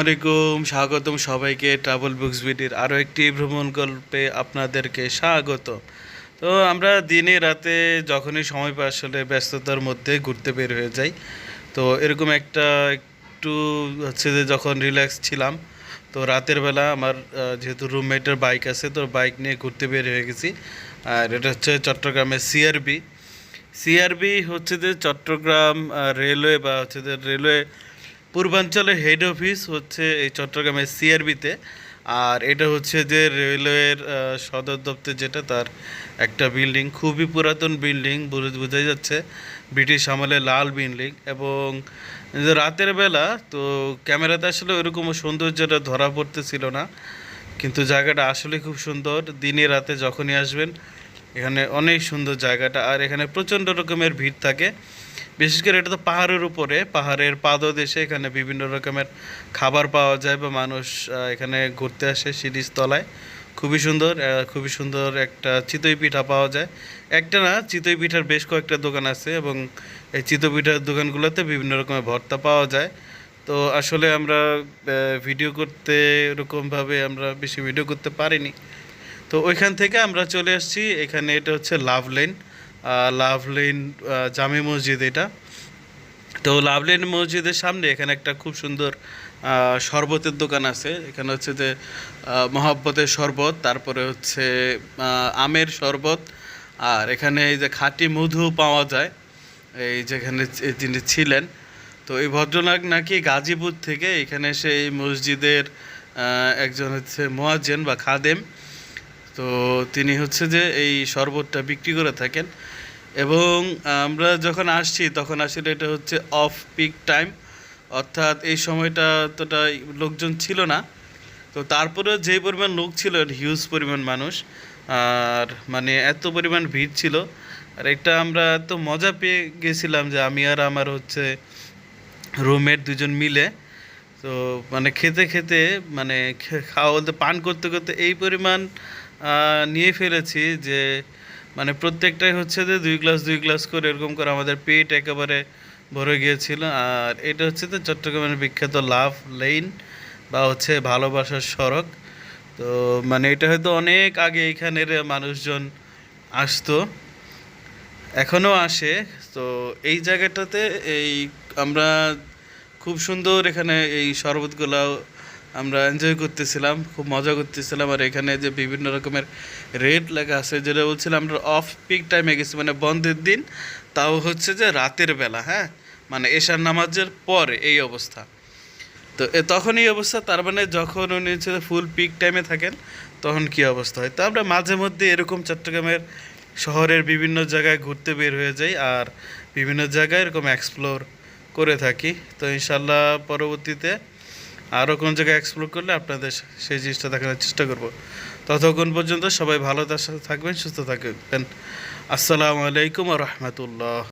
আলাইকুম স্বাগতম সবাইকে ট্রাভেল বুকস বিটির আরও একটি ভ্রমণ গল্পে আপনাদেরকে স্বাগত। তো আমরা দিনে রাতে যখনই সময় পাই আসলে ব্যস্ততার মধ্যে ঘুরতে বের হয়ে যাই। তো এরকম একটা একটু হচ্ছে যে যখন রিল্যাক্স ছিলাম, তো রাতের বেলা আমার যেহেতু রুমমেটের বাইক আছে, তো বাইক নিয়ে ঘুরতে বের হয়ে গেছি। আর এটা হচ্ছে চট্টগ্রামের সিআরবি সিআরবি হচ্ছে যে চট্টগ্রাম রেলওয়ে বা হচ্ছে যে রেলওয়ে পূর্বাঞ্চলের হেড অফিস হচ্ছে এই চট্টগ্রামের সিআরবিতে আর এটা হচ্ছে যে রেলওয়ের সদর দপ্তর যেটা, তার একটা বিল্ডিং খুবই পুরাতন বিল্ডিং বোঝাই যাচ্ছে। ব্রিটিশ আমলে লাল বিল্ডিং এবং রাতের বেলা, তো ক্যামেরাতে আসলে ওরকম সৌন্দর্যটা ধরা পড়তেছিল না। কিন্তু জায়গাটা আসলে খুব সুন্দর। দিনে রাতে যখনই আসবেন এখানে অনেক সুন্দর জায়গাটা, আর এখানে প্রচণ্ড রকমের ভিড় থাকে। বিশেষ করে এটা তো পাহাড়ের উপরে, পাহাড়ের পাদদেশে এখানে বিভিন্ন রকমের খাবার পাওয়া যায় বা মানুষ এখানে ঘুরতে আসে সিরিজ তলায় খুবই সুন্দর খুবই সুন্দর একটা চিতই পিঠা পাওয়া যায়। একটা না, চিতই পিঠার বেশ কয়েকটা দোকান আছে এবং এই চিতই পিঠার দোকানগুলোতে বিভিন্ন রকমের ভর্তা পাওয়া যায়। তো আসলে আমরা ভিডিও করতে এরকমভাবে আমরা বেশি ভিডিও করতে পারিনি। তো ওইখান থেকে আমরা চলে আসছি। এখানে এটা হচ্ছে লাভ লেন লাভ লেন জামে মসজিদ এটা। তো লাভ লেন মসজিদের সামনে এখানে একটা খুব সুন্দর শরবতের দোকান আছে। এখানে হচ্ছে যে মহাব্বতের শরবত, তারপরে হচ্ছে আমের শরবত, আর এখানে এই যে খাঁটি মধু পাওয়া যায়, এই যেখানে তিনি ছিলেন। তো এই ভদ্রলোক নাকি গাজীপুর থেকে এখানে এসে এই মসজিদের একজন হচ্ছে মোয়াজ্জেন বা খাদেম তো তিনি হচ্ছে যে এই শরবতটা বিক্রি করে থাকেন। এবং আমরা যখন আসছি, তখন আসলে এটা হচ্ছে অফ পিক টাইম অর্থাৎ এই সময়টা অতটা লোকজন ছিল না। তো তারপরেও যে পরিমাণ লোক ছিল হিউজ পরিমাণ মানুষ। আর মানে এত পরিমাণ ভিড় ছিল। আর এটা আমরা এত মজা পেয়ে গেছিলাম যে আমি আর আমার হচ্ছে রুমমেট দুজন মিলে। তো মানে খেতে খেতে মানে খাওয়া বলতে পান করতে করতে এই পরিমাণ নিয়ে ফেলেছি যে মানে প্রত্যেকটাই হচ্ছে যে দুই গ্লাস দুই গ্লাস করে এরকম করে আমাদের পেট একেবারে ভরে গিয়েছিল। আর এটা হচ্ছে তো চট্টগ্রামের বিখ্যাত লাভ লেন বা হচ্ছে ভালোবাসার সড়ক। তো মানে এটা হয়তো অনেক আগে এখানের মানুষজন আসতো, এখনও আসে। তো এই জায়গাটাতে এই আমরা খুব সুন্দর এখানে এই শরবতগুলো আমরা এনজয় করতেছিলাম, খুব মজা করতেছিলাম। আর এখানে যে বিভিন্ন রকমের রেট লেখা আছে, যেটা বলছিলাম, আমরা অফ পিক টাইমে গেছি মানে বন্ধের দিন, তাও হচ্ছে যে রাতের বেলা হ্যাঁ? মানে এশার নামাজের পরে এই অবস্থা। তো তখন এই অবস্থা, তার মানে যখন উনি হচ্ছে ফুল পিক টাইমে থাকেন, তখন কি অবস্থা হয়? তো আমরা মাঝে মধ্যে এরকম চট্টগ্রামের শহরের বিভিন্ন জায়গায় ঘুরতে বের হয়ে যাই, আর বিভিন্ন জায়গায় এরকম এক্সপ্লোর করে থাকি। তো ইনশাল্লাহ পরবর্তীতে আরও কোন জায়গায় এক্সপ্লোর করলে আপনাদের সেই জিনিসটা দেখানোর চেষ্টা করব। ততক্ষণ পর্যন্ত সবাই ভালো তার সাথে থাকবেন, সুস্থ থাকবেন। আসসালামু আলাইকুম রহমতুল্লাহ।